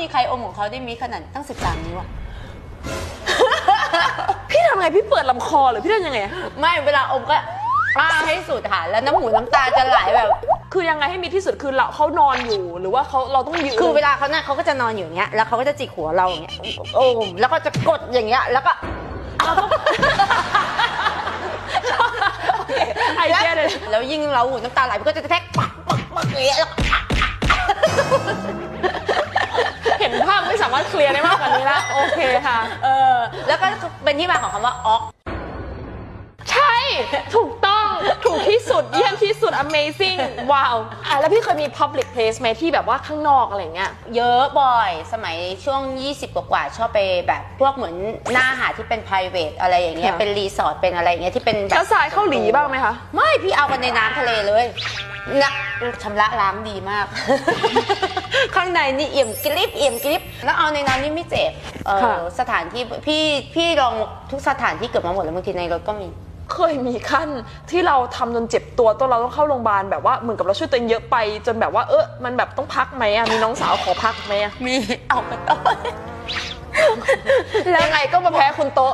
มีใครอมของเขาได้มีขนาดตั้ง13นิ้วอะพี่ทำไงพี่เปิดลำคอหรือพี่ทำยังไงอะไม่เวลาอมก็อ้าให้สุดค่ะแล้วน้ำหูน้ำตาจะไหลแบบ คือยังไงให้มีที่สุดคือเราเขานอนอยู่หรือว่าเขาเราต้องยืนคือเวลาเขาเนี่ยเขาก็จะนอนอยู่อย่างเงี้ย แล้วเขาก็จะจิกหัวเราอย่างเงี้ยโอมแล้วก็จะกดอย่างเงี้ย แล้วก็ไอเดียเลย แล้วยิ่งเราหูน้ำตาไหลมันก็จะกระแทกปักปักปักอย่างเงี้ยแล้วก็ ลียร์ได้มากกว่านี้ละโอเคค่ะ เออ แล้วก็เป็นที่มาของคำว่าออกใช่ ถูกต้องถูกที่สุด เยี่ยมที่สุด amazing ว้าวอะแล้วพี่เคยมี public place ไหมที่แบบว่าข้างนอกอะไรเงี้ย เยอะบ่อย สมัยช่วง 20 กว่าๆชอบไปแบบพวกเหมือนหน้าหาดที่เป็น private อะไรอย่างเงี้ย ค่ะ เป็นรีสอร์ท เป็นอะไรอย่างเงี้ยที่เป็นแบบ แล้วทรายเข้าหลีบ้างไหมคะ ไม่ พี่เอากันในน้ำทะเลเลยนะชำระล้างดีมาก ข้างในนี่เอี่ยมกริบเอี่ยมกริบแล้วเอาในน้ำนี่ไม่เจ็บเออค่ะ สถานที่พี่พี่ลองทุกสถานที่เกือบมาหมดแล้วบางทีในรถก็มี เคยมีขั้นที่เราทำจนเจ็บตัวตัวเราต้องเข้าโรงพยาบาลแบบว่าเหมือนกับเราช่วยตัวเองเยอะไป จนแบบว่าเออมันแบบต้องพักไหมอะมีน้องสาวขอพักไหมอะมีเอาไปต้อนแล้วไงก็มาแพ้คุณโต๊ะ